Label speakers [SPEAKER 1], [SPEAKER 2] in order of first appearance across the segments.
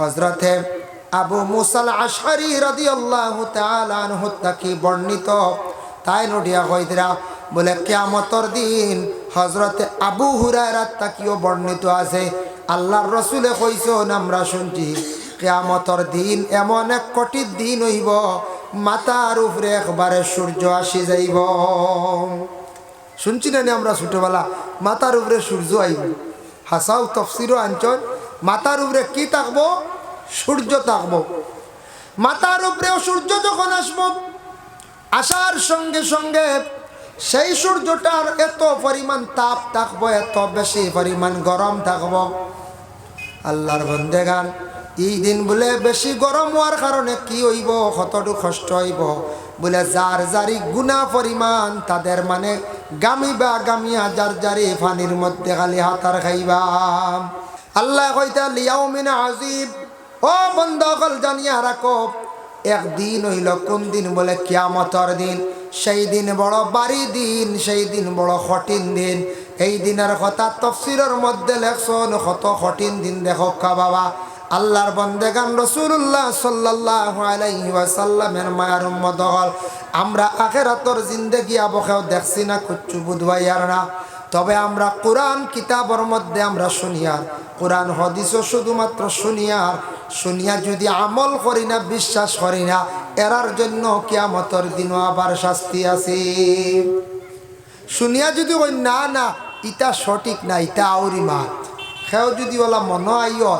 [SPEAKER 1] হজরতে আবু মুসাল আশারি রাদিয়াল্লাহু তাআলা আনহু তাকি বর্ণিত। তাই নডিয়া কইদরা বলে, কিয়ামতর দিন হজরতে আবু হুরায়রা তাকিও বর্ণিত আছে। আল্লাহর রসুলে কইছেন, আমরা শুনছি, কিয়ামতর দিন এমন এক কঠিন দিন হইব মাতার উপরে একবারে সূর্য আসি যাইব। শুনছি নি আমরা ছোটবেলা? মাতার উপরে সূর্য আইব। হাসাও তফসিরও আঞ্চল মাতার উপরে কি থাকব সূর্য থাকব মাতার উপরেও সূর্য যখন আসব, আসার সঙ্গে সঙ্গে সেই সূর্যটার এত পরিমাণ তাপ থাকব এত বেশি পরিমাণ গরম থাকব আল্লাহর বন্দেগান, এই দিন বলে বেশি গরম হওয়ার কারণে কি হইব, কতটুকু কষ্ট হইব? বলে যার জারি গুণা পরিমাণ, তাদের মানে গামিবা গামিয়া যার জারি পানির মধ্যে খালি হাতার খাইবা। আল্লাহ কইতা, লিয়াউমিন আজিব ও বন্ধকল জানিয়া রাখো, একদিন হইল কোন দিন বলে কিয়ামতর দিন। সেই দিন বড় বাড়ি দিন, সেই দিন বড় কঠিন দিন। এই দিনের কথা তফসিরের মধ্যে লেখছন, কত কঠিন দিন দেখো বাবা। আল্লাহর বন্দেগান রসুল্লাহ সাল্লাহ আলাইসাল্লামের মায়ার উম্মত হল। আমরা আখেরাতর জিন্দেগি আবহাও দেখছি না, কুচ্ছু বুধবাইয়ার না। তবে আমরা কোরআন কিতাবর মধ্যে আমরা শুনিয়ার কোরআন হদিসও শুধুমাত্র শুনিয়ার শুনিয়া যদি আমল করি না, বিশ্বাস করি না, এরার জন্য কিয়ামতর দিনও আবার শাস্তি আছে। শুনিয়া যদি ওই না না ইটা সঠিক না ইটা আউরি মাত সেও যদি ওলা মন আইয়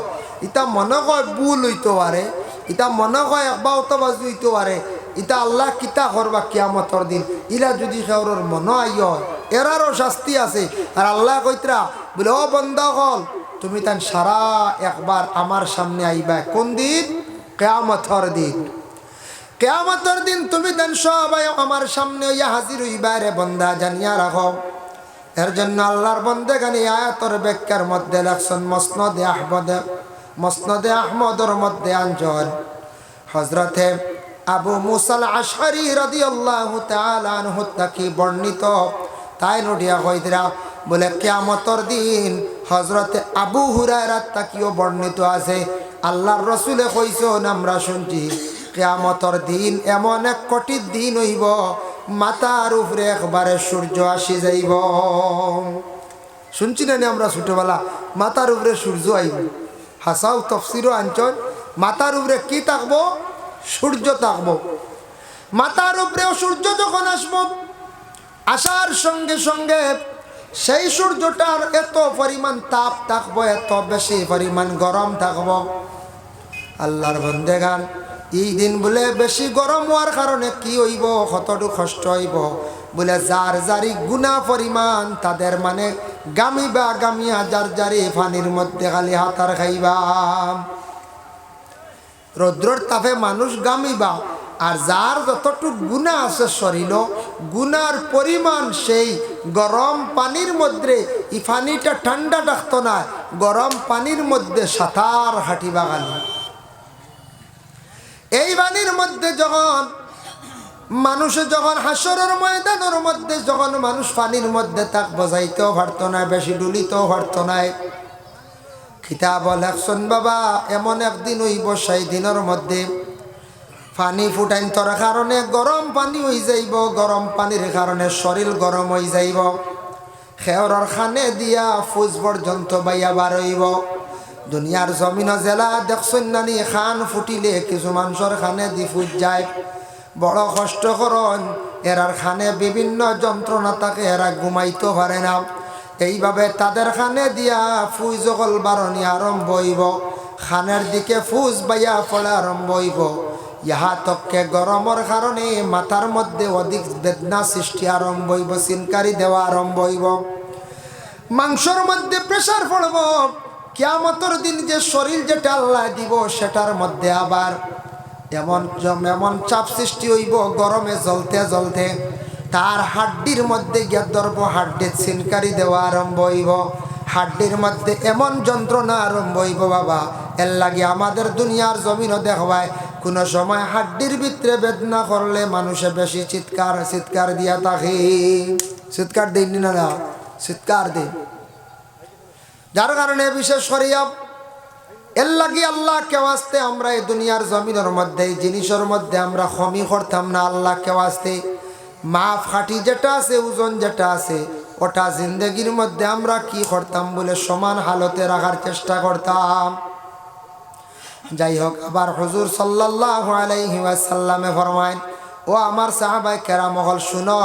[SPEAKER 1] ইটা মনে কয়, ভুল হইতে পারে। ইটা মনে কয় একবার অতবাজি হইতে পারে। ইটা আল্লাহ কিতা করবা কিয়ামতর দিন? ইলা যদি সেওর মন আইয় এরারও শাস্তি আছে। আর আল্লাহ কইতরা বলে ও বন্ধ হল তুমি তান সারা একবার আমার সামনে আইবা কোন দিন? কেয়ামতর দিন। কেয়ামতর দিন তুমি দেন সবাই আমার সামনে ইয়া হাজির হইবা রে বন্ধা জানিয়া রাখো এর জন্য আল্লাহর বন্দে গানি আয়াতর ব্যাখ্যার মধ্যে লেখছেন মসনদে আহমদে মসনদে আহমদর মধ্যে আঞ্চল হজরতে আবু মুসাল আশারি রাদিয়াল্লাহু তাআলা আনহু তাকি বর্ণিত। তাই নডিয়া কইদরা, বলে কিয়ামতর দিন হজরতে আবু হুরায়রা তাকিও বর্ণিত আছে। আল্লাহর রসুলে কইছেন, আমরা শুনছি, কেয়ামতর দিন এমন এক কঠিন দিন হইব মাতার উপরে একবারে সূর্য আসি যাইব। শুনছি নি আমরা ছোটবেলা? মাতার উপরে সূর্য আইব। হাসাও তফসিরও আঞ্চল মাতার উপরে কি থাকব? সূর্য থাকব মাতার উপরেও সূর্য যখন আসব আসার সঙ্গে সঙ্গে সেই সূর্যটার এত পরিমাণ তাপ থাকব, এত বেশি পরিমাণ গরম থাকব। আল্লাহর বন্দেগান, এই দিন বলে বেশি গরম হওয়ার কারণে কি হইব, কতটুকু কষ্ট হইব? বলে যার জারি গুণা পরিমাণ, তাদের মানে গামিবা গামিয়া যার জারি পানির মধ্যে খালি হাতার খাইবা। রৌদ্রর তাপে মানুষ গামিবা। আর যার যতটুক গুণা আছে শরীর গুনার পরিমাণ সেই গরম পানির মধ্যে ই পানিটা ঠান্ডা ডাকতো না গরম পানির মধ্যে সাঁতার হাঁটিবা গালি এই বাণীর মধ্যে যখন মানুষে যখন হাসরের ময়দানের মধ্যে, যখন মানুষ পানির মধ্যে তাক বজাইতেও পারত না বেশি ডুলিতেও পারত না খিতাব লেখছন বাবা, এমন একদিন হইব সেই দিনের মধ্যে। পানি ফুটাইন তোর কারণে, গরম পানি হয়ে যাইব, গরম পানির কারণে শরীর গরম হয়ে যাইব। খেয়রর খানে দিয়া ফুজ পর্যন্ত বাইয়া বার হইব। দুনিয়ার জমিন জেলা দেখছেন নানি খান ফুটিলে কিছু মানুষের খানে দি ফুট যায়। বড় কষ্ট করন, এরার খানে বিভিন্ন যন্ত্রণা থাকে এরা ঘুমাইতে পারে না। এইভাবে তাদের খানে দিয়া ফুজ জগল বারণী আরম্ভ হইব। খানের দিকে ফুজ বাইয়া ফলে আরম্ভ হইব। ইহা তককে গরমের কারণে মাথার মধ্যে অধিক বেদনা সৃষ্টি আরম্ভ হইব চিনকারি দেওয়া আরম্ভ হইব। মাংসর মধ্যে প্রেশার পড়ব। কিয়ামতর দিন যে শরীর যেটা আল্লাহ দিব সেটার মধ্যে আবার এমন এমন চাপ সৃষ্টি হইব গরমে জ্বলতে জ্বলতে। তার হাড্ডির মধ্যে গিয়া ধরব হাড্ডির ছিনকারি দেওয়া আরম্ভ হইব। হাড্ডির মধ্যে এমন যন্ত্রণা আরম্ভ হইব, বাবা। এর লাগে আমাদের দুনিয়ার জমিনও দেখবায়, কোনো সময় হাড্ডির ভিতরে বেদনা করলে মানুষে বেশি চিৎকার চিৎকার দিয়া থাকে চিৎকার দিন না না চিৎকার দিন। যার কারণে বিশেষ করিয়া এর লাগি আল্লাহ কেউ আসতে আমরা এই দুনিয়ার জমিনের মধ্যে, এই জিনিসের মধ্যে আমরা খমি করতাম না, আল্লাহ কেউ আসতে। মাফ খাটি যেটা আছে, ওজন যেটা আছে, ওটা জিন্দগির মধ্যে আমরা কি করতাম বলে সমান হালতে রাখার চেষ্টা করতাম। যাই হোক আবার হুজুর সাল্লাহ আলাইহি ওয়াসাল্লামে ফরমাইন ও আমার সাহাবাই কেরামহল শুনো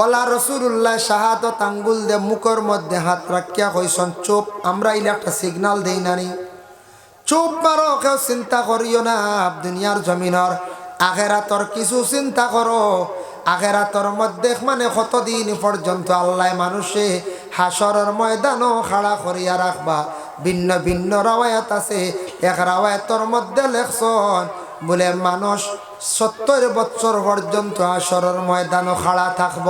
[SPEAKER 1] ওলা রসুল্লাহ শাহাদত আঙ্গুল দে মুখর মধ্যে হাত রাখিয়া কইসন, চুপ আমরা ইলে একটা সিগনাল দেই নানি চুপ মারো, কেউ চিন্তা করিও না দুনিয়ার জমিনর আখেরাতর কিছু চিন্তা করো আখেরাতর মধ্যে মানে কতদিন পর্যন্ত আল্লাহ মানুষে হাসরের ময়দানও খাড়া করিয়া রাখবা? ভিন্ন ভিন্ন রাওয়ায়াত আছে। এক রাওয়ায়াতর মধ্যে লেখছন, বলে মানুষ সত্তর বছর পর্যন্ত হাসরের ময়দানও খাড়া থাকব।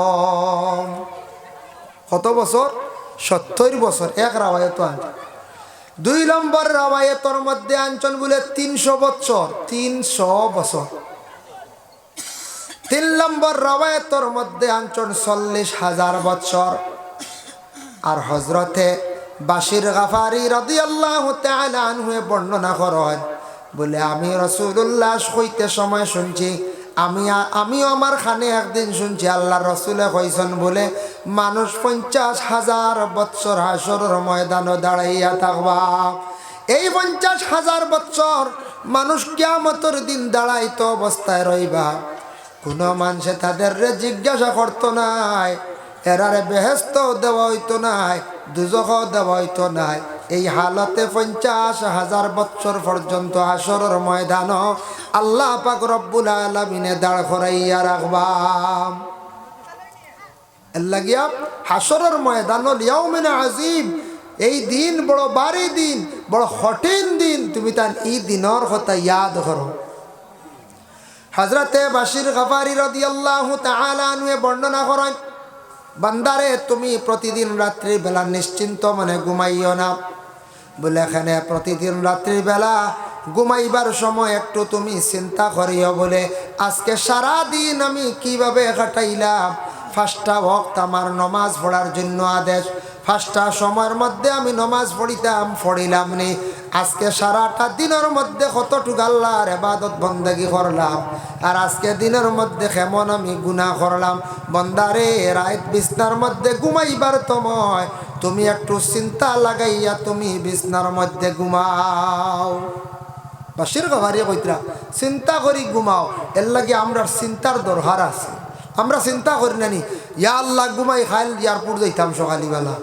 [SPEAKER 1] কত বছর? সত্তর বছর, এক রাওয়ায়াত আনছে দুই নম্বর রাওয়ায়তর মধ্যে আঞ্চল বলে তিনশো বছর তিনশো বছর। তিন নম্বর রাওয়ায়তর মধ্যে আঞ্চল চল্লিশ হাজার বছর। আর হজরতে বাসির গাফারি রাদি আল্লাহ আনহুয়ে বর্ণনা করেন বলে, আমি রসুল্লাহ হইতে সময় শুনছি, আমি আমিও আমার খানে একদিন শুনছি আল্লাহ রসুলে কইসন বলে, মানুষ পঞ্চাশ হাজার বৎসর হাসরের ময়দানও দাঁড়াইয়া থাকবা। এই পঞ্চাশ হাজার বৎসর মানুষ কেমতর দিন দাঁড়াইতো অবস্থায় রইবা। কোনো মানুষে তাদের জিজ্ঞাসা করতো নাই, এরারে বেহেস্ত দেওয়া হইতো নাই দুজক দেওয়া হইতো নাই। এই হালতে পঞ্চাশ হাজার বছর পর্যন্ত আসরের ময়দান আল্লাহ পাক রব্বুল আলমিনে দাঁড় করাইয়া রাখবাম লাগিয়া ময়দান এই দিন বড় বারি দিন, বড় কঠিন দিন, তুমি তার এই দিনের কথা ইয়াদ করো। হজরতে বাসির গফারি রদি আল্লাহ তালানুয়ে বর্ণনা করেন, বান্দারে, তুমি প্রতিদিন রাত্রির বেলা নিশ্চিন্ত মানে ঘুমাইও না। বলে এখানে প্রতিদিন রাত্রির বেলা ঘুমাইবার সময় একটু তুমি চিন্তা করিও বলে, আজকে সারা দিন আমি কীভাবে কাটাইলাম? ফার্স্টটা ভক্ত আমার নমাজ পড়ার জন্য আদেশ। ফার্স্টটা সময়ের মধ্যে আমি নমাজ পড়িতাম, পড়িলাম নি। আজকে সারাটা দিনের মধ্যে কতটুকু আল্লাহর এবাদত বন্দেগি করলাম? আর আজকে দিনের মধ্যে কেমন আমি গুণা করলাম? বন্দারে, রাত বিছনার মধ্যে ঘুমাইবার তোমায় তুমি একটু চিন্তা লাগাইয়া তুমি বিছনার মধ্যে ঘুমাও। বাসির গভারিয়ে কইতরা, চিন্তা করি ঘুমাও। এর লাগে আমরা চিন্তার দরকার আছে। আমরা চিন্তা করি নানি ইয়া আল্লাহ, ঘুমাই খাইল এয়ারপোর্ট যাইতাম সকালবেলা।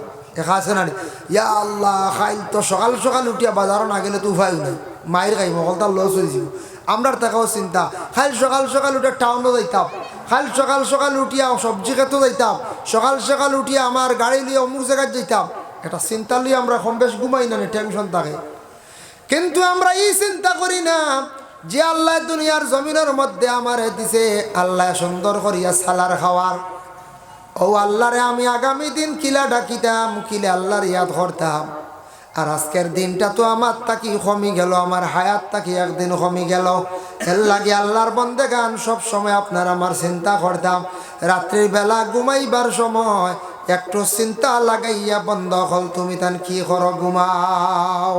[SPEAKER 1] ইয়া আল্লাহ, খাইল তো সকাল সকাল উঠিয়া বাজারও না গেলে তো উপায় নাই। মায়ের খাই মকলতার লস হয়েছিল আমরার টাকাও চিন্তা। খাইল সকাল সকাল উঠে টাউনও যাইতাম। খাইল সকাল সকাল উঠিয়া সবজি খেতেও যাইতাম। সকাল সকাল উঠিয়া আমার গাড়ি লিয়ে অমুক জায়গায় যাইতাম। এটা চিন্তা লিয়ে আমরা কম বেশ ঘুমাই না টেনশন থাকে। কিন্তু আমরা এই চিন্তা করি না যে আল্লাহ দুনিয়ার জমিনের মধ্যে আমার দিছে, আল্লাহ সুন্দর করিয়া সালার খাওয়ার। ও আল্লাহরে আমি আগামী দিন কিলা ডাকিতাম, কিলে আল্লাহর ইয়াদ করতাম। আর আজকের দিনটা তো আমার তাকি কমি গেল, আমার হায়াত তাকি একদিন কমি গেল। এর লাগে আল্লাহর বন্দে গান সব সময় আপনার আমার চিন্তা করতাম। রাত্রির বেলা ঘুমাইবার সময় একটু চিন্তা লাগাইয়া বন্ধ হল, তুমি তান কি করো ঘুমাও।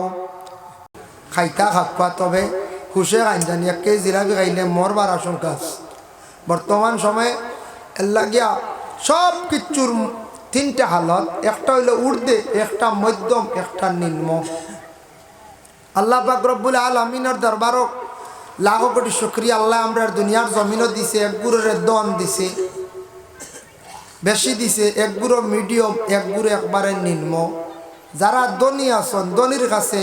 [SPEAKER 1] খাইতা খাপা তবে হুসে খাইজানি এক কেজি জিলাপি খাইলে মরবার আশঙ্কা বর্তমান সময়ে এর লাগিয়া সব কিচ্ছুর তিনটা হালত একটা হইল উর্দে, একটা মধ্যম, একটা নিম্ন। আল্লাহ পাক রব্বুল আলমিনের দরবারক লাখো কোটি শুক্রিয়া, আল্লাহ আমরার দুনিয়ার জমিনও দিছে, এক গুরুর দন দিছে, বেশি দিছে, এক গুঁড়ো মিডিয়াম, এক গুঁড়ো একবারে নিম্ন। যারা ধনী আছেন, ধনির কাছে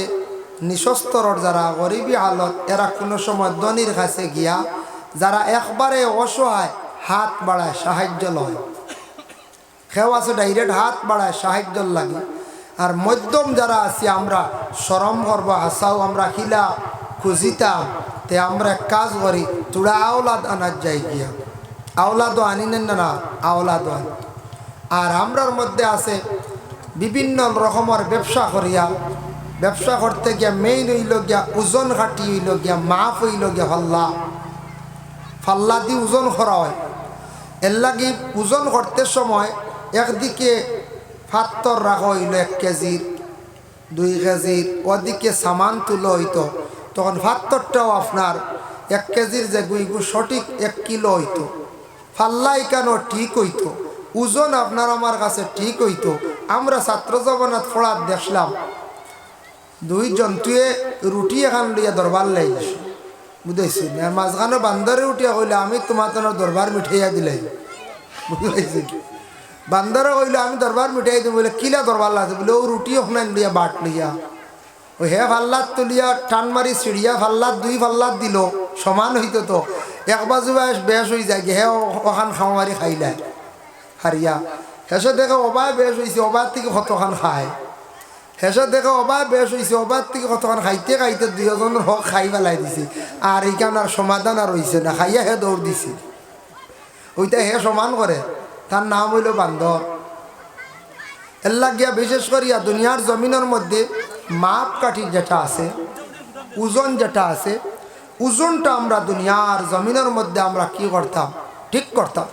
[SPEAKER 1] নিঃস্তরর যারা গরিবী হালত, এরা কোনো সময় ধনির কাছে গিয়া, যারা একবারে অসহায়, হাত বাড়ায়, সাহায্য লয়। আছে ডাইরেক্ট হাত বাড়ায় সাহায্য লাগে আর মধ্যম যারা আছি, আমরা সরম করব আসাও আমরা খিলা খুঁজিতাম, তে আমরা কাজ করি, তোরা আওলাদ আনার যাই গিয়া আওলাদও আনি নেন না, আওলাদ আনি। আর আমরার মধ্যে আছে বিভিন্ন রকমের ব্যবসা করিয়া, ব্যবসা করতে গিয়া মেইন হইল গিয়া ওজন কাটি হইল গিয়া, মাফ হইল গিয়া ফাল্লা। ফাল্লা দি ওজন করা হয়। এর লাগি ওজন করতে সময় একদিকে ফাত্তর রাখা হইল এক কেজির, দুই কেজির, ওদিকে সামান তুলো হইতো। তখন ভাত্তরটাও আপনার এক কেজির যে গুইগু সঠিক এক কিলো হইতো। ফাল্লাই কেন ঠিক হইতো? ওজন আপনার আমার কাছে ঠিক হইতো। আমরা ছাত্র জগন্নাথ ফোড়াত দেখলাম দুই জন্তুয়ে রুটি এখান লইয়া দরবার লাই বুঝাইছি মাঝখানে বান্দরে উঠিয়া কইলে আমি তোমার তোমার দরবার মিঠাইয়া দিলাই। বুঝাইছি বান্দরে কইলে, আমি দরবার মিঠাই দিই বলে, কিলা দরবার লাগছে? বলে, ও রুটি ওখানে লিয়া বাট লইয়া ও হে ফাল্লাত তুলিয়া টান মারি চিড়িয়া ফাল্লাত, দুই ফাল্লাত দিল, সমান হইতো তো। এক বাজু বাস বেশ হয়ে যায় হে ওখান খাও মারি খাইলাই হারিয়া শেষে দেখে অবাই বেশ হয়েছে অবার থেকে কতখান খায়। শেষে দেখে অবাই বেশ হয়েছে অবার থেকে কতখান খাইতে খাইতে দুজনের হক খাই পেলাই দিছে। আর এইখান আর সমাধান আর হয়েছে না, খাইয়া হে দৌড় দিছে। ওইটা হে সমান করে তার নাম হইল বান্দর। এল্লা গিয়া বিশেষ করিয়া দুনিয়ার জমিনের মধ্যে মাপ কাঠি যেটা আছে, ওজন যেটা আছে, ওজনটা আমরা দুনিয়ার জমিনের মধ্যে আমরা কি করতাম? ঠিক করতাম।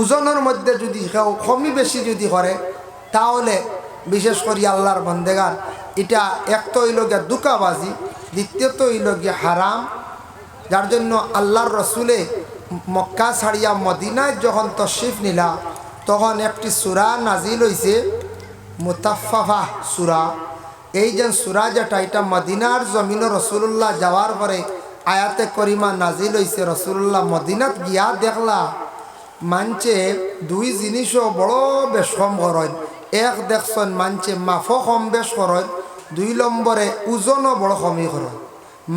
[SPEAKER 1] ওজনের মধ্যে যদি কেউ কমি বেশি যদি করে, তাহলে বিশেষ করে আল্লাহর বন্দেগার, এটা এক তো হইল গিয়া দুকাবাজি, দ্বিতীয়ত হইল গিয়া হারাম, যার জন্য আল্লাহর রসুলে মক্কা ছাড়িয়া মদিনায় যখন তশরিফ নিলা, তখন একটি সুরা নাজিল হইছে মুতাফাফা সুরা। এই যে সুরা যেটা, এটা মদিনার জমিন রসুল্লাহ যাওয়ার পরে আয়াতে করিমা নাজিল হইছে রসুল্লাহ মদিনাত গিয়া দেখলা, মানছে দুই জিনিসও বড় বেশ কম করেন। এক দেখছেন মানছে মাফও কম বেশ করেন, দুই নম্বরে ওজনও বড় কমই করেন।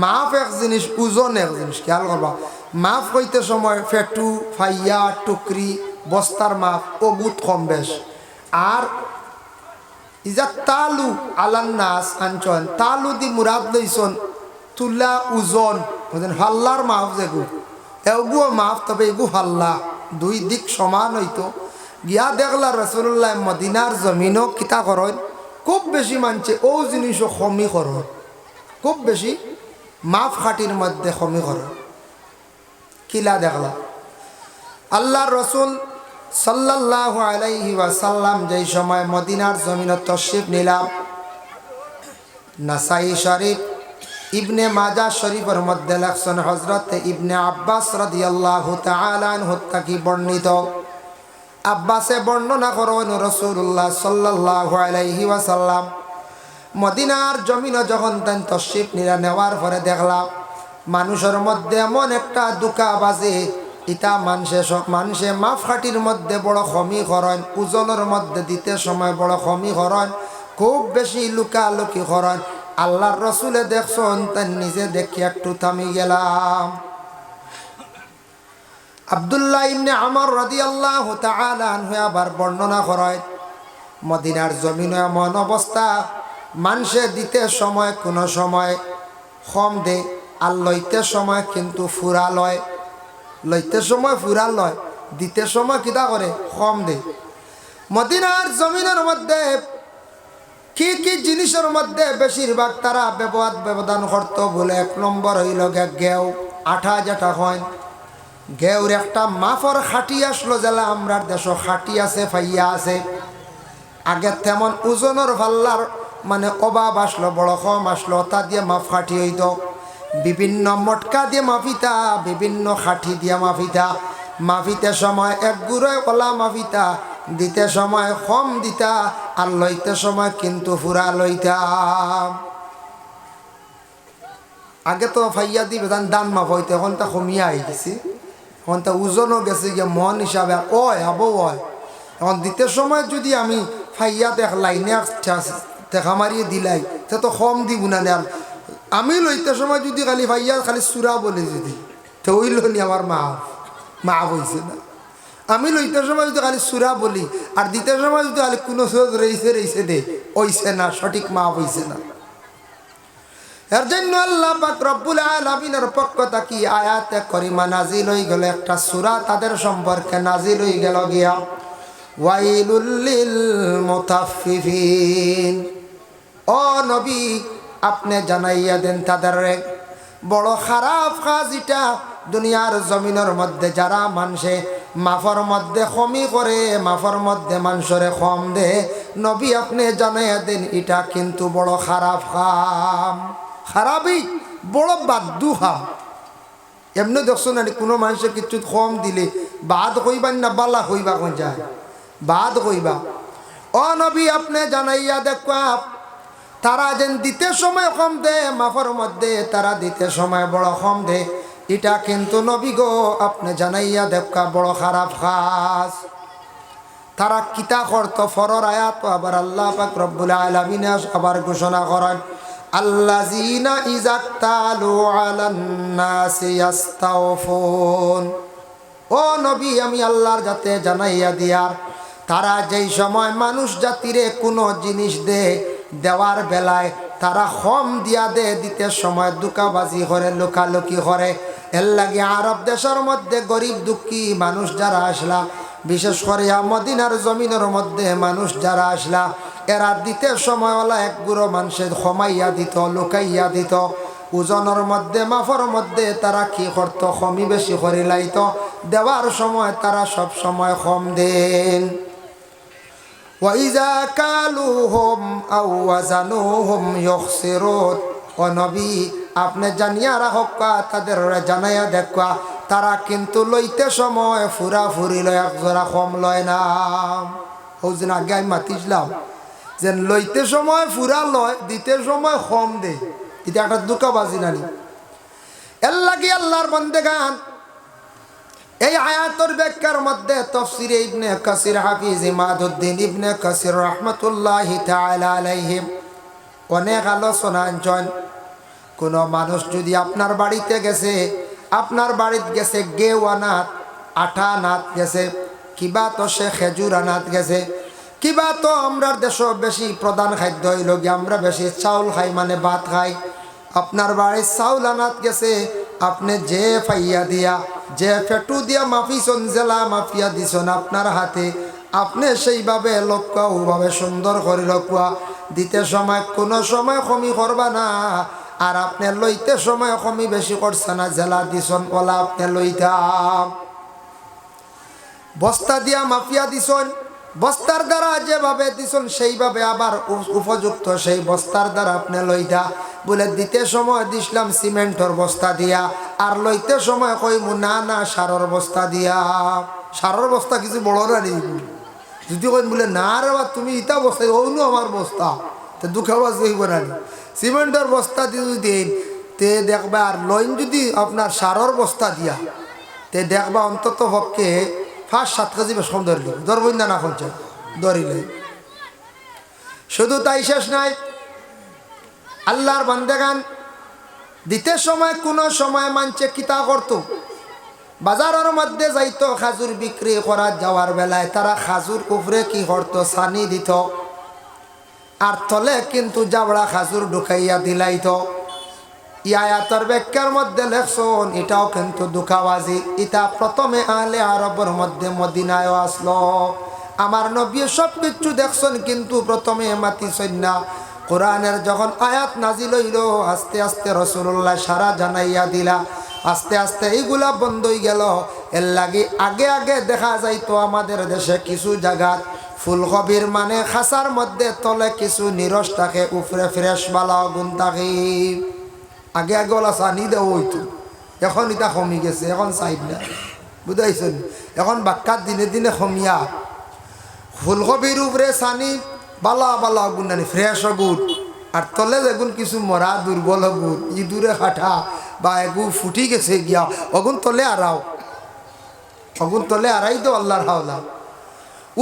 [SPEAKER 1] মাফ এক জিনিস, ওজন এক জিনিস, খেয়াল করবা। মাফ হইতে সময় ফেটু, ফাইয়া, টুকরি, বস্তার মাফ ও বুত কম বেশ। আর ইজা তালু আলান্নাস আনচন, তালু দি মুরাদ লইছন তুলা ওজন বুঝলেন হাল্লার মাফ যেগু। এগুও মাফ, তবে এগু হাল্লা, দুই দিক সমান হইতো। গিয়া দেখলা রসুল্লাহ মদিনার জমিনও কিতা করেন, খুব বেশি মানছে ও জিনিসও কমি করেন। খুব বেশি মাফ খাটির মধ্যে কমি করেন। কিলা দেখলা। আল্লাহ রসুল সাল্লাহ আলাইহি ওয়াসাল্লাম যেই সময় মদিনার জমিন তশরিফ নিলাম, নাসাই শরীফ ইবনে মাজা শরীফের মধ্যে লেখছেন হজরত ইবনে আব্বাস রাদিয়াল্লাহু তাআলা হত্যা কি বর্ণিত। আব্বাসে বর্ণনা করেন রসুল্লাহ সাল্লাল্লাহু আলাইহি ওয়াসাল্লাম মদিনার জমিন যখন তাই তশরিফ নিলা নেওয়ার পরে দেখলাম মানুষের মধ্যে এমন একটা দুকা বাজে ইটা মানুষে মানুষে মাফ খাটির মধ্যে বড় খমি করেন ওজনের মধ্যে দিতে সময় বড় খমি হরণ খুব বেশি লুকালুকি করেন। আল্লাহর রসুলে দেখছেন তার নিজে দেখি একটু থামি গেলাম। আবদুল্লাহ ইবনে আমার রদি আল্লাহ হয়ে আবার বর্ণনা করায় মদিনার জমিনে এমন অবস্থা, মানুষে দিতে সময় কোনো সময় কম দে আর লইতে সময় কিন্তু ফুরা লয়। লইতে সময় ফুরা লয়, দিতে সময় কিতা করে? কম দে। মদিনার জমিনের মধ্যে কি কি জিনিসের মধ্যে বেশিরভাগ তারা ব্যবহার ব্যবধান করত বলে এক নম্বর হইল গে গেও আঠা যেটা হয় গেউর একটা মাফর খাটি আসলো জেলা আমরার দেশ, খাটি আছে, ফাইয়া আছে। আগে তেমন ওজনের ভাল্লার মানে অভাব আসলো, বড় কম আসলো, তা দিয়ে মাফ খাটি হইত। বিভিন্ন মটকা দিয়ে মাফিতা বিভিন্ন খাঠি দিয়ে মাফিতা মাফিতে সময় এক গুড়ে কলা মাফিতা দিতে সময় কম দিতা, আর লইতে সময় কিন্তু ফুরা লইতা। আগে তো ফাইয়া দিবে দান দান মাফ হইতে এখন তা কমিয়া আই গেছি এখন তা ওজনও গেছে গিয়ে, মন হিসাবে ওয় হব ওয় এখন দিতে সময় যদি আমি ফাইয়া দেখ, লাইনে দেখা মারিয়ে দিলাই সে তো কম দিব না আমি লইতে সময় যদি খালি ভাইয়া খালি সুরা বলে যদি, তো ওই নি আমার মা মা হয়েছে না। আমি লইতে সময় যদি খালি সুরা বলি, আর দিতে সময় যদি খালি কোনো সোজ রইছে রইছে দে ওইছে না, সঠিক মা হয়েছে না। এর জন্য আল্লাহ পাক রব্বুল আলামিনের পক্ষ থাকি আয়াতে করিমা নাজিল হয়ে গেল, একটা সুরা তাদের সম্পর্কে নাজিল হয়ে গেল গিয়া ওয়াইলুল্লিল মুতাফফিফিন। ও নবী আপনি জানাইয়া দেন তাদের বড় খারাপ কাজ এটা, দুনিয়ার জমিনের মধ্যে যারা মানুষে মাফর মধ্যে খমি করে, মাফর মধ্যে মানুষরে কম দে, নবী আপনি জানাইয়া দেন, এটা কিন্তু বড় খারাপ খাম খারাপই, বড় বাদ্যু খাম এমনি দেখছ না কোনো মানুষে কিছু কম দিলে, বাদ কইবা না, বালা কইবা কোন যায়? বাদ কইবা ও নবী আপনি জানাইয়া দেখবা তারা যেন দিতে সময় কম দে, মাফর মধ্যে তারা দিতে সময় বড় কম দে। এটা কিন্তু নবী গো, আপনি জানাইয়া দেখবা বড় খারাপ খাস তারা কিতা করত, ফরর আয়াত, আবার আল্লাহ পাক রব্বুল আলামিন আবার ঘোষণা করেন, আল্লাযিনা ইজাক্তালু আলান নাসি ইয়াস্তাওফুন ও নবী, আমি আল্লাহর যাতে জানাইয়া দিয়ার, তারা যেই সময় মানুষ জাতিরে কোনো জিনিস দে দেওয়ার বেলায় তারা কম দিয়া দে দিতে সময় দুকাবাজি করে, লোকালুকি করে। এর লাগে আরব দেশের মধ্যে গরিব দুঃখী মানুষ যারা আসলা, বিশেষ করে মদিনার জমিনের মধ্যে মানুষ যারা আসলা, এরা দিতে সময়ওয়ালা এক গুঁড়ো মানুষের ক্ষমাইয়া দিত, লুকাইয়া দিত। ওজনের মধ্যে, মাফর মধ্যে তারা কি করতো কমি বেশি করে লাইত। দেওয়ার সময় তারা সব সময় কম দেন। ওয়াইজা কালু হোম আউয়াজানু হোম ইয়সিরোদ ও নবী, আপনি জানিয়া রাখকা তাদের জানাইয়া দেখা, তারা কিন্তু লইতে সময় ফুরা ফুরি লয় জোড়া কম লয় না। হৌজিন আগে আমি মাতিছিলাম যে লইতে সময় ফুরা লয়, দিতে সময় কম দে। এটা একটা দুকাবাজি নানি। এল্লা কি আল্লাহর বন্দে গান এই আয়াতর ব্যাখ্যার মধ্যে তফসিরে ইবনে কাসির হাফিজ ইমাদুদ্দিন ইবনে কাসির রহমতুল্লাহ আলাইহিম অনেক আলোচনা আনছেন। কোনো মানুষ যদি আপনার বাড়িতে গেছে, আপনার বাড়িতে গেছে গেও আনাত আঠা আনাত গেছে, কিবা তো সে খেজুর আনাত গেছে, কিবা তো আমরা দেশ বেশি প্রধান খাদ্য হইল গিয়ে আমরা বেশি চাউল খাই মানে ভাত খাই। আপনার বাড়ির চাউল আনাত গেছে, আপনি যে ফাইয়া দিয়া যে ফেটু দিয়া মাফিছন জেলা মাফিয়া দিছন আপনার হাতে, আপনি সেইভাবে লক্ষ্য, ওভাবে সুন্দর করে রকুয়া দিতে সময়, কোনো সময় কমি করবা না। আর আপনি লইতে সময় কমি বেশি করছে না, জেলা দিছন ওলা আপনি লইতাম। বস্তা দিয়া মাফিয়া দিছন বস্তার দ্বারা যেভাবে দিছন, সেইভাবে আবার উপযুক্ত সেই বস্তার দ্বারা আপনি লইতা বলে, দিতে সময় দিছিলাম সিমেন্টর বস্তা দিয়া, আর লইতে সময় কইমু, না না, সারর বস্তা দিয়া। সারর বস্তা কিছু বড় না যদি কই বলে, না রে বা, তুমি ইটা বস্তা ওনু আমার বস্তা। তো দুঃখাবাজ হইব না নি। সিমেন্টের বস্তা দিয়ে যদি তে দেখবা আর লইন যদি আপনার সারর বস্তা দিয়া, তে দেখবা অন্তত পক্ষে ফার্স্ট সাত কেজি বেশ কম ধরলি। ধরবই না না করছে। ধরিলে। শুধু তাই শেষ নাই। আল্লাহর বান্দেগান দিতে সময়, কোনো সময় মানছে কিতা করতো। বাজারের মধ্যে যাইতো, খাজুর বিক্রি করা যাওয়ার বেলায় তারা খাজুর উপরে কি করতো, সানি দিত। আর তলে কিন্তু জাবড়া খাজুর ঢুকাইয়া দিলাইতো। ইয়ায়াতর ব্যাখ্যার মধ্যে লেখছন, এটাও কিন্তু দুঃখাবাজি। এটা প্রথমে আলে আরবের মধ্যে মদিনায় আসলো। আমার নবী সব কিছু দেখছেন, কিন্তু প্রথমে মাতি সৈন্যা। কোরআনের যখন আয়াত নাজিল হইল, আস্তে আস্তে রসুল্লাহ সারা জানাইয়া দিলা। আস্তে আস্তে এইগুলা বন্ধ হয়ে গেল। এর লাগি আগে আগে দেখা যাইতো আমাদের দেশে কিছু জায়গা ফুলকবির মানে খাসার মধ্যে তলে কিছু নিরস থাকে উপরে ফ্রেশ বালা গুণ থাকে। আগে আগে ওলা চানি দেও হইতো এখন এটা কমি গেছে, এখন চাইড না। বুঝাইছেন এখন বাক্কাত দিনে দিনে কমিয়া ফুলকপির উপরে চানি, বালা বালা গুণ নানি ফ্রেশ গুণ। আর তলে যেগুন কিছু মরা দুর্বল গুণ ইঁদুরে কাঠা বা এগু ফুটি গেছে গিয়া অগুন তলে আরাও অগুন তলে আরাই তো আল্লাহর হাওলা।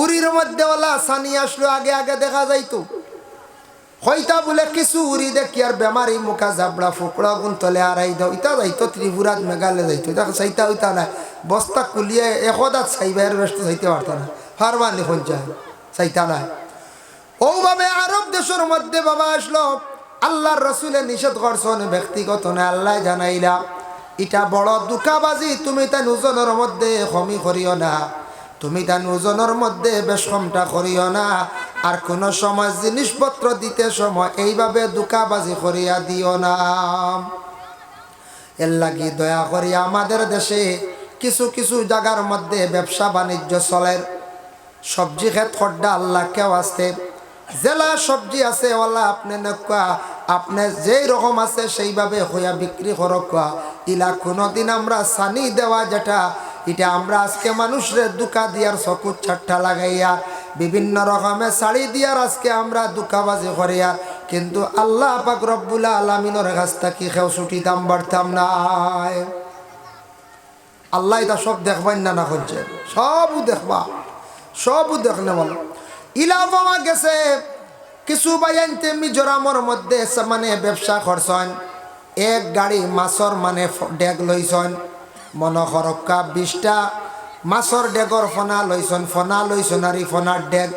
[SPEAKER 1] উরির মধ্যে ওলা সানি আসলো, আগে আগে দেখা যাইতো। হইতা বলে কিছু উড়ি দেখি আর বেমারি মুখা জাবড়া ফুকড়া গুণ তলে আড়াই দাও। ইতা যাইতো ত্রিপুরাত মেঘালয় যাইতো। এটা চাইতা হইতা নাই। বস্তা কুলিয়ে একদাত চাইবার ব্যস্ত চাইতে পারত না হারবার লিখন যায়। চাইতা নাই। ওভাবে আরব দেশের মধ্যে বাবা আসলো। আল্লাহর রসুলে নিষেধ করছেন ব্যক্তিগত না আল্লাহ জানাইলা। এটা বড় দুঃখাবাজি তুমি তাই ওজনের মধ্যে কমি করিও না। তুমি তাই ওজনের মধ্যে বেশ কমটা করিও না। আর কোন সময় জিনিসপত্র দিতে সময় এইভাবে দুঃখাবাজি করিয়া দিও না। এর লাগি দয়া করি আমাদের দেশে কিছু কিছু জায়গার মধ্যে ব্যবসা বাণিজ্য চলের সবজি খেত খড্ডা আল্লাহ কেউ আসতে জেলা সবজি আছে ওলা আপনি নকা আপনি যেই রকম আছে সেইভাবে হইয়া বিক্রি করক ইলা কোনোদিন আমরা সানি দেওয়া যেটা এটা আমরা আজকে মানুষের দুকা দিয়ার চকুর ছাট্টা লাগাইয়া, বিভিন্ন রকমের শাড়ি দিয়ার আজকে আমরা দুকাবাজি করিয়া, কিন্তু আল্লাহ পাক রব্বুল আলমিনের কাছ থেকে খেউ ছুটি দাম বাড়তাম নাই। আল্লাহ এটা সব দেখবেন না না করছেন সবও দেখবা। সবও দেখলে বলো। ইলাফামা গেছে কিছু বাইনতে মিজোরামর মধ্যে সে মানে ব্যবসা করছেন, এক গাড়ি মাছর মানে ডেগ লইছেন মনে হরক্কা বিশটা মাছর ডেগর ফনা লইছেন ফনা লইছেন আর ফনার ডেগ।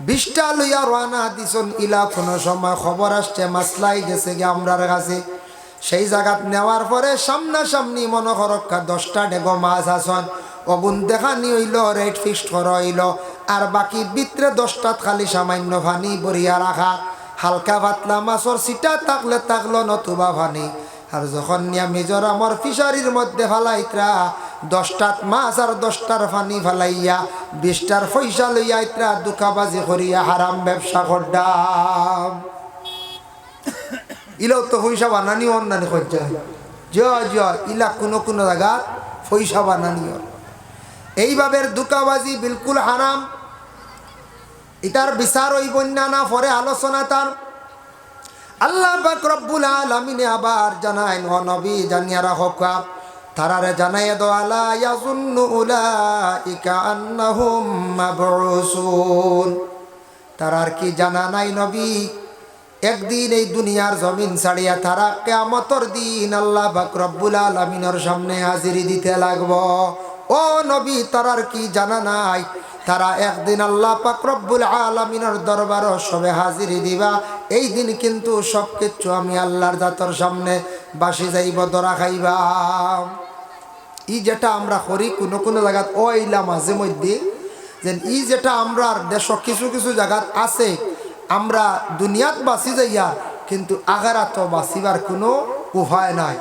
[SPEAKER 1] বিশটা লইয়া রানা দিছন, ইলা কোনো সময় খবর আসছে মাছলাই গেছে গে আমরার কাছে। সেই জায়গাত নেওয়ার পরে সামনাসামনি মনে হরক্কা দশটা ডেগো মাছ আসন অগুন দেখানি হইল রেট ফিক্সড করা হইল। আর বাকি ভিতরে দশটাত খালি সামান্য ফানি বরিয়া রাখা হালকা পাতলা মাছর সিটা থাকলে থাকল নতুবা ফানি আর যখন নিয়া মিজোরামর ফিশারির মধ্যে ফালাইত্রা, দশটাত মাছ আর দশটার ফানি ফালাইয়া, বিশটার পয়সা লইয়া ইত্রা দুকাবাজি করিয়া হারাম ব্যবসা করডাম ইলাও তো পয়সা বানানি অন্যান্য করছে জয় জয় ইলা কোনো কোনো জায়গা পয়সা বানানি। এইভাবে দুকাবাজি বিলকুল হারাম। এটার বিচার ওই বন্যা না, পরে আলোচনা তার। আল্লাহ পাক রব্বুল আলামিনে আবার জানায় ও নবী জানিয়া রাখা তারারে জানাই দো আলা ইয়াজুন্নু উলাইকা আন্নাহুম মাবউসুন। তারার কি জানা নাই নবী? একদিন এই দুনিয়ার জমিন ছাড়িয়া তারা কেমতর দিন আল্লাহ পাক রব্বুল আলমিনের সামনে হাজিরি দিতে লাগব। ও নবী, তারার কি জানা নাই? তারা একদিন আল্লাহ পাক রব্বুল আলমিনের দরবার সবে হাজিরি দিবা এই দিন কিন্তু সব কিছু আমি আল্লাহর দাতর সামনে বাসি যাইব, দরা খাইবা ই যেটা আমরা করি কোনো কোনো জায়গাত, ও ইলা মাঝে মধ্যে যে ই যেটা আমরা দেশ কিছু কিছু জায়গাত আছে, আমরা দুনিয়াত বাঁচি যাইয়া, কিন্তু আগারাত বাঁচিবার কোনো উপায় নাই।